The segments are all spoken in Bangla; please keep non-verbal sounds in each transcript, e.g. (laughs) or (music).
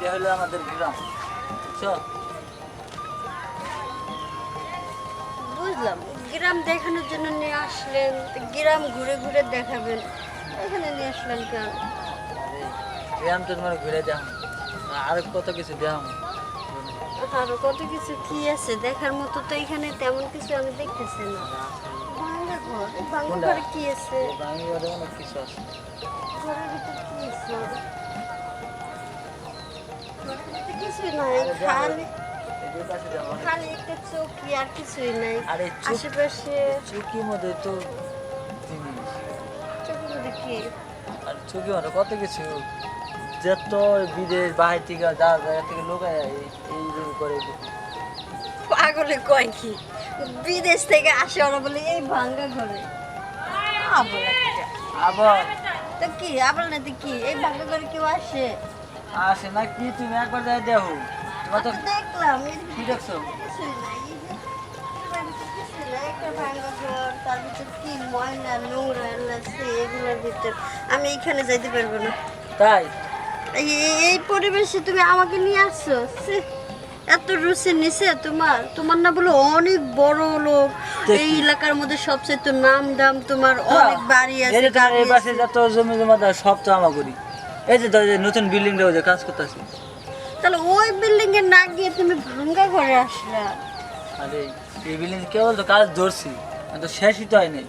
এটা হলো আমাদের গ্রাম বুঝছ? বুঝলাম। গ্রাম দেখানোর জন্য নিয়ে আসলেন গ্রাম ঘুরে ঘুরে দেখাবেন। এখানে নিয়ে আসলেন কেন? গ্রাম তো তোমার ঘুরে যাও আর কত কিছু দেখাম আরও কত কিছু কি আছে? দেখার মতো তো এখানে তেমন কিছু আমি দেখতেছি না। ভাঙ্গা ঘর কোনটা? ঘরে কি আছে? আমি অনেক কিছু আছে। ঘরের ভিতর কি আছে? কিছুই দেখো, খালি খালি একটা চৌকি আর কিছুই নাই। আশেপাশে চুকির মধ্যে তো জিনিস। চৌকির মধ্যে কি? আর চুকি মধ্যে কত কিছু। যত বিদেশ বাহির থেকে যা জায়গা থেকে লোক এই করে পাগলে কয় কি? বিদেশ থেকে আসে ওরা বলে এই ভাঙ্গা ঘরে। আবার। আবার তো কি? আবার না কি? এই ভাঙ্গা ঘরে কেউ আসে? আসে না কি তুমি একবার যাই দেখো। তোমার তো দেখলাম কি দেখছ? আমি এখানে যাইতে পারব না। তাই? এই পরিবেশে তুমি আমাকে নিয়ে আসছো? এত রুচি নিছে তোমার। তোমার না বলো অনেক বড় লোক। এই এলাকার মধ্যে সবচেয়ে তো নাম দাম তোমার অনেক বাড়ি আছে এই পাশে যত জমি জমা সব তো আমা করি। এই যে নতুন বিল্ডিংটা যে কাজ করতেছি। তাহলে ওই বিল্ডিং এ না গিয়ে তুমি ভাঙ্গা ঘরে আসলা। আরে এই বিল্ডিং কেবল তো কাজ ধরছি তো শেষই তো হয়নি।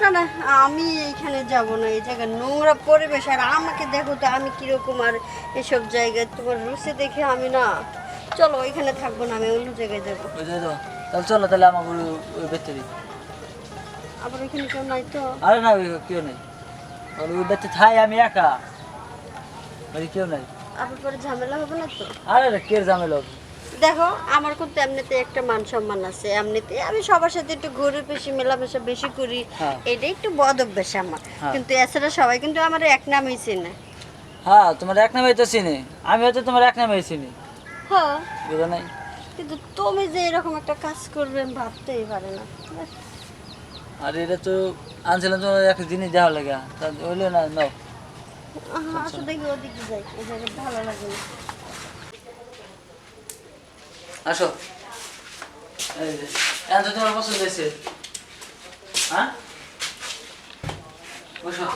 না না আমি এইখানে যাব না এই জায়গায় নোংরা পরিবেশ আর আমাকে দেখো তো আমি কীরকম আর এসব জায়গায় তোমার রুচি দেখে আমি না। চলো এখানে থাকব না আমি অন্য জায়গায় যাব। তাহলে চলো তাহলে আমার ওই ওই ভেতরে আবার এখানে কেউ নাই তো? আরে না কেউ নেই। ওই ভেতরে থাই আমি একা। বলি কেউ নাই। আবার পরে ঝামেলা হবে না তো? আরে রে, কে ঝামেলা হবে? দেখো আমার কিন্তু এমনিতে একটা মান সম্মান আছে এমনিতে। আমি সবার সাথে একটু ঘুরে বেশি মেলামেশা বেশি করি হ্যাঁ। এটা একটু বদ অভ্যাস আমার। হ্যাঁ। কিন্তু এছাড়া সবাই কিন্তু আমার এক নামই চেনে। হ্যাঁ তোমার এক নামে তো চিনি। আমি হয়তো তোমার এক নামে চিনি। হ্যাঁ। বুঝো নাই? কিন্তু তুমি যে এরকম একটা কাজ করবে ভাবতেই পারে না। আর এটা তো আনছিলাম তোমার এক জিনিস দেওয়া লাগে। তা হইল না নাও। আসো দেখি ওদিকে যাই এই ভালো লাগে। না আসো এখন তো তোমার পছন্দ হয়েছে। হ্যাঁ? বসো।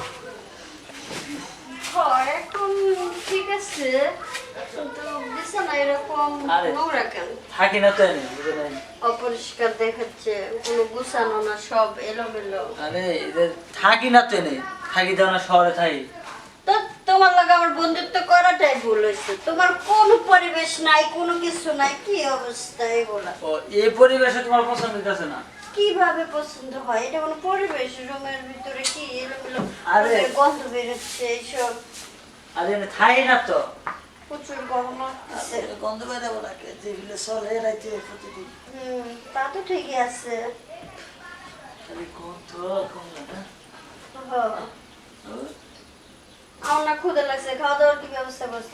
এখন ঠিক আছে কিন্তু বিছানা এরকম নোংরা কেন? থাকি না তো এনে অপরিষ্কার দেখাচ্ছে কোনো গুছানো না সব এলোমেলো। আরে থাকি না তো এনে থাকি দাও না শহরে থাকি। তো তোমার লাগে আমার বন্ধুত্ব করাটাই ভুল হয়েছে। তোমার কোনো পরিবেশ নাই কোনো কিছু নাই কি অবস্থা এগুলা ও এই পরিবেশে তোমার পছন্দ হইতেছে না? কীভাবে পছন্দ হয়? এটা কোনো পরিবেশ রুমের ভিতরে কি এলোমেলো আরে। গন্ধ বেরোচ্ছে এইসব? আর থাকি না তো। প্রচুর লাগতেছে গন্ধ বেরোবো না যেগুলো চলে রাইতে প্রতিদিন। হুম তা তো ঠিকই আছে। খালি গন্ধ কম না হ্যাঁ। আমার না ক্ষুদে লাগছে খাওয়া দাওয়ার কি ব্যবস্থা করছ?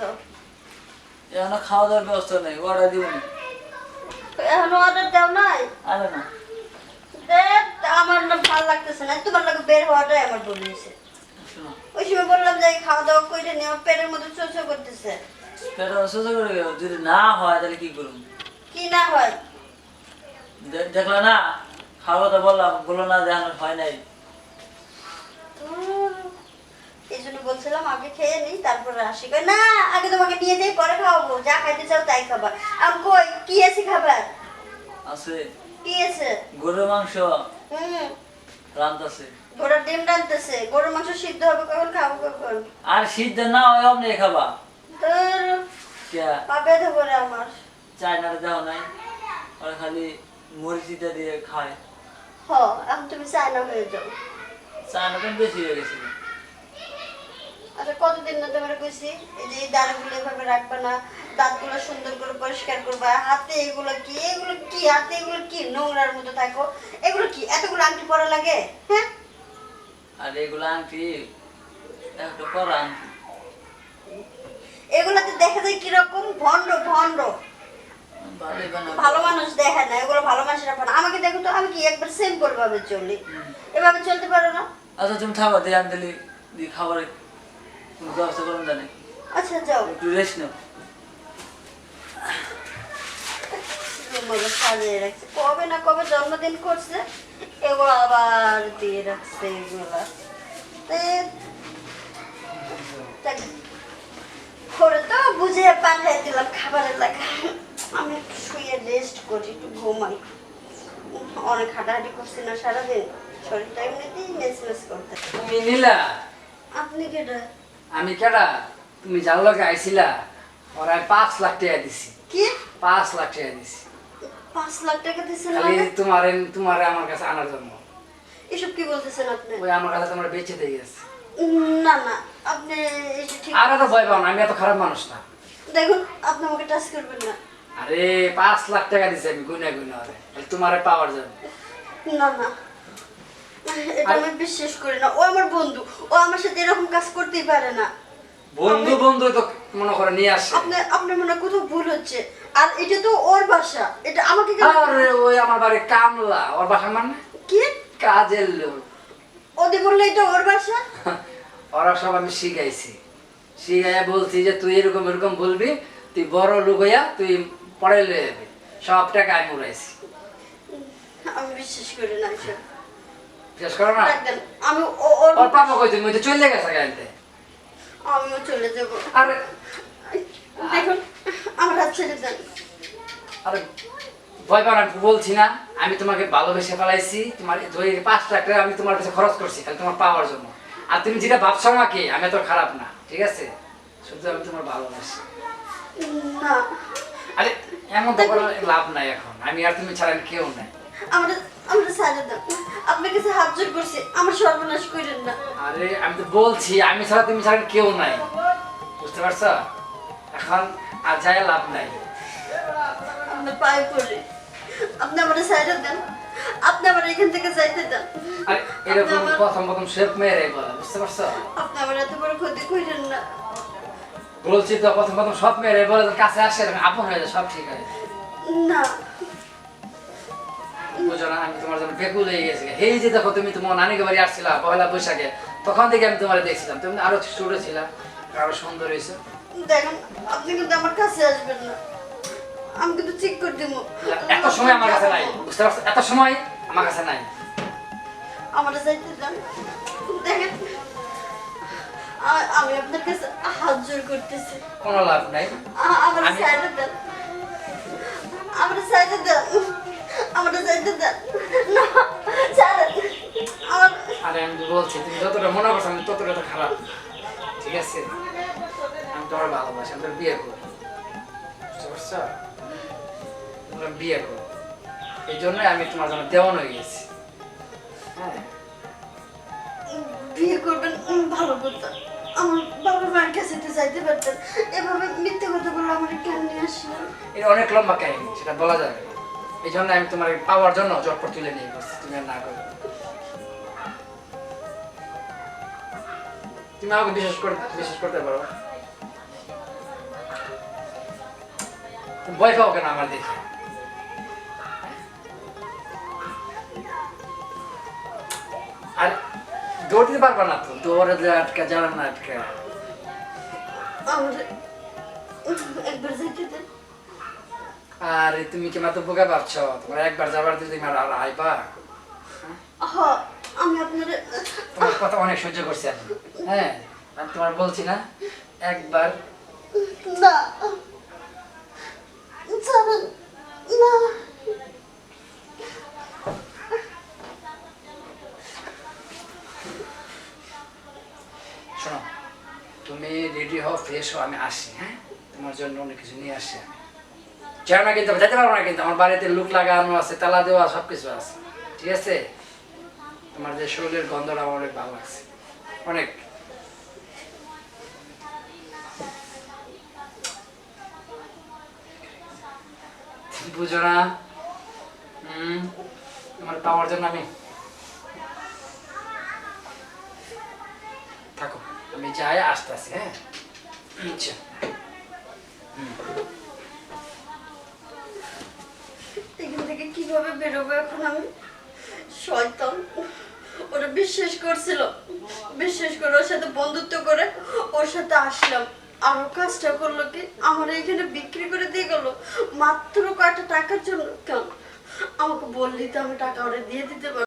এখন খাওয়া দাওয়ার ব্যবস্থা নেই অর্ডার দিব না। এখনও অর্ডার দাও নাই? আরে না। আমার না ভালো লাগতেছে না তোমার লাগে বের হওয়াটাই আমার ভুল হয়েছে। ওই সময় বললাম যে খাওয়া দাওয়া করে নিয়ে আমার পেটের মধ্যে চোচো করতেছে। পেট অসুস্থ করে যদি না হয় তাহলে কি করুন কি না হয়? দেখলা না খাওয়া তো বললাম বলল না যে আমার হয় নাই উম, এই জন্য বলছিলাম আগে খেয়ে নিই তারপরে আসি। কই, না আগে তোমাকে নিয়ে যাই পরে খাওয়াবো। যা খাইতে চাও তাই খাবার আমি কই কি আছে খাবার? আছে। কি আছে? গরুর মাংস। হুম। রান্তাছে গরুর ডিম রানতেছে গরুর মাংস সিদ্ধ হবে কখন খাব কখন? আর সিদ্ধ না হয় অমনি খাবা। তোর কে? পাবে তো করে আমার। চায়নাটা দেওয়া নাই আর খালি মরিচিটা দিয়ে খায়। হ এখন তুমি চায়না হয়ে যাও। চায়না তো বেশি হয়ে গেছিল আচ্ছা কতদিন না তোমার কইছি? এই যে দাঁড়গুলো এভাবে রাখবে না দাঁতগুলো সুন্দর করে পরিষ্কার করবা হাতে এগুলো কি? এগুলো কি? হাতে এগুলো কি? নোংরার মতো থাকো। এগুলো কি? এতগুলো আংটি পরা লাগে? হ্যাঁ? আর এগুলো আংটি একটা পরা আংটি। এগুলাতে দেখা যায় কীরকম? ভণ্ড ভণ্ড। ভালোই ভালো মানুষ দেখে না এগুলো ভালো মানুষেরা পারে। না। আমাকে দেখো তো আমি কি একবার সিম্পল ভাবে চলি? এভাবে চলতে পারো না? আচ্ছা তুমি থাকো দিয়ে আমি দিয়ে খাবারের আচ্ছা, করে তো বুঝে পাঠিয়ে দিলাম খাবারের লাগা আমি একটু শুয়ে রেস্ট করি একটু ঘুমাই। অনেক হাঁটাহাঁটি করছি না সারাদিন। শরীরটা এমনিতেই মেস মেস করতে আপনি কেটা আমি কেডা? তুমি যার লগে আইছিলা ওরা পাঁচ লাখ টাকা দিছি। কি? পাঁচ লাখ টাকা দিছি। পাঁচ লাখ টাকা দিচ্ছেন খালি মানে? তোমার তোমার আমার কাছে আনার জন্য। এসব কি বলতেছেন আপনি? ওই আমার কাছে তোমরা বেঁচে দিয়ে গেছে। না না আপনি ঠিক আর এত ভয় পাও না আমি এত খারাপ মানুষ না। দেখুন আপনি আমাকে টাচ করবেন না। আরে পাঁচ লাখ টাকা দিছি আমি গুনে গুনে খালি তোমার পাওয়ার জন্য। না না। এটা আমি বিশ্বাস করি না। ও আমার বন্ধু। ও আমার সাথে এরকম কাজ করতেই পারে না। বন্ধু বন্ধু তো মনে করে নিয়ে আসে। আপনি আপনার মনে কোথাও ভুল হচ্ছে। আর এটা তো ওর বাসা। এটা আমাকে কেন আরে ওই আমার বাড়ি কামলা। ওর বাসা মানে? কি? কাজের লোক। ওদি বললে এটা ওর বাসা? (laughs) ওরা সব আমি শিখাইছি। শিখাইয়া বলছি যে তুই এরকম এরকম বলবি তুই বড় লোক হইয়া তুই পড়ে লয়ে যাবি সব টাকা আমি উড়াইছি। আমি বিশ্বাস করি না এসব করো না। আমি ওর ওর পাপা কই তুমি তো চলে গেছে গাড়িতে। আমিও চলে যাব। আরে দেখুন আমার হাত ছেড়ে দেন। আরে ভয় আমি বলছি না আমি তোমাকে ভালোবেসে ফেলাইছি তোমার দুই পাঁচ টাকা আমি তোমার কাছে খরচ করছি খালি তোমার পাওয়ার জন্য। আর তুমি যেটা ভাবছ আমাকে আমি এত খারাপ না ঠিক আছে? শুধু আমি তোমার ভালোবাসি। না। আরে এমন তো লাভ নাই এখন আমি আর তুমি ছাড়া কেউ নাই। আমরা আমরা সাজা দেন আপনার কাছে হাত জোর করছি আমার সর্বনাশ করেন না। আরে আমি তো বলছি আমি ছাড়া তুমি ছাড়া কেউ নাই। বুঝতে পারছ? এখন আর যাই লাভ নাই। আপনার পায়ে পড়ে। আপনি আমার সাইডে দেন। আপনি আমার এখান থেকে যাইতে দেন। আর এরকম প্রথম প্রথম শেপ মেরে বলে বুঝতে পারছ? আপনি আমার এত বড় ক্ষতি করেন না। বলছি তো প্রথম প্রথম সব মেরে বলে কাছে আসে আপন হয়ে যায় সব ঠিক হয়ে না বুঝো না আমি তোমার জন্য বেকুল হয়ে গেছি। এই যে দেখো তুমি তোমার নানিকে বাড়ি আসছিলা পয়লা বৈশাখে তখন থেকে আমি তোমার দেখছিলাম। তুমি আরও ছোট ছিলা আরও সুন্দর হয়েছে। দেখেন আপনি কিন্তু আমার কাছে আসবেন না। আমি কিন্তু ঠিক করে দেবো। এত সময় আমার কাছে নাই বুঝতে পারছ? এত সময় আমার কাছে নাই। আমার যাইতে দেন। দেখেন আমি আপনার কাছে হাত জোর করতেছি। কোনো লাভ নাই। আমার আমি- সাইডে দেন। আমার সাইডে দেন। দেন। না ছাড়েন। আমার আরে আমি বলছি তুমি যতটা মনে করছ আমি ততটা তো খারাপ। ঠিক আছে? আমি তোমার ভালোবাসি আমি তোর বিয়ে করব। বুঝতে পারছ? তোমরা বিয়ে এই জন্যই আমি তোমার জন্য দেওয়ান হয়ে গেছি। হ্যাঁ? বিয়ে করবেন ভালো কথা আমার বাবা মার কাছে তো যাইতে পারতেন। এভাবে মিথ্যে কথা বলে আমার কেন নিয়ে আসলেন এটা অনেক লম্বা কাহিনী সেটা বলা যাবে না। এই জন্য আমি তোমার পাওয়ার জন্য জটপট তুলে নিয়ে বসছি, তুমি আর না করো। তুমি আমাকে বিশ্বাস করতে বিশ্বাস করতে পারো। ভয় পাও কেন আমার দেখে? আর দৌড় দিতে পারবা না তো? দৌড়ে আটকা, যারা না আটকা। একবার দেন আর তুমি কি মাত্র বোকা ভাবছ? তোমার একবার যাবার দিলে তুমি আর আইবা? আমি আপনার তোমার কথা অনেক সহ্য করছি আমি। হ্যাঁ আমি তোমার বলছি না একবার। না। না। শোনো তুমি রেডি হও ফ্রেশ হও আমি আসি হ্যাঁ? তোমার জন্য অনেক কিছু নিয়ে আসি আমি। না কিন্তু যেতে পারব না কিন্তু, আমার বাড়িতে লুক লাগানো আছে, তালা দেওয়া সব কিছু আছে, ঠিক আছে? তোমার যে শরীরের গন্ধটা আমার অনেক ভালো লাগছে, অনেক। বুঝো না? হুম? আমার পাওয়ার জন্য আমি থাকো, আমি যাই, আসতেছি হ্যাঁ? আচ্ছা। এখান থেকে কীভাবে বেরোবো এখন আমি? শয়তান, ওরা বিশ্বাস করছিল, বিশ্বাস করে ওর সাথে বন্ধুত্ব করে ওর সাথে আসলাম। আরও কাজটা করল কি? আমার এখানে বিক্রি করে দিয়ে গেল। মাত্র কয়টা টাকার জন্য? কেন? আমাকে বললি তো আমি টাকা ওরা দিয়ে দিতে পারব।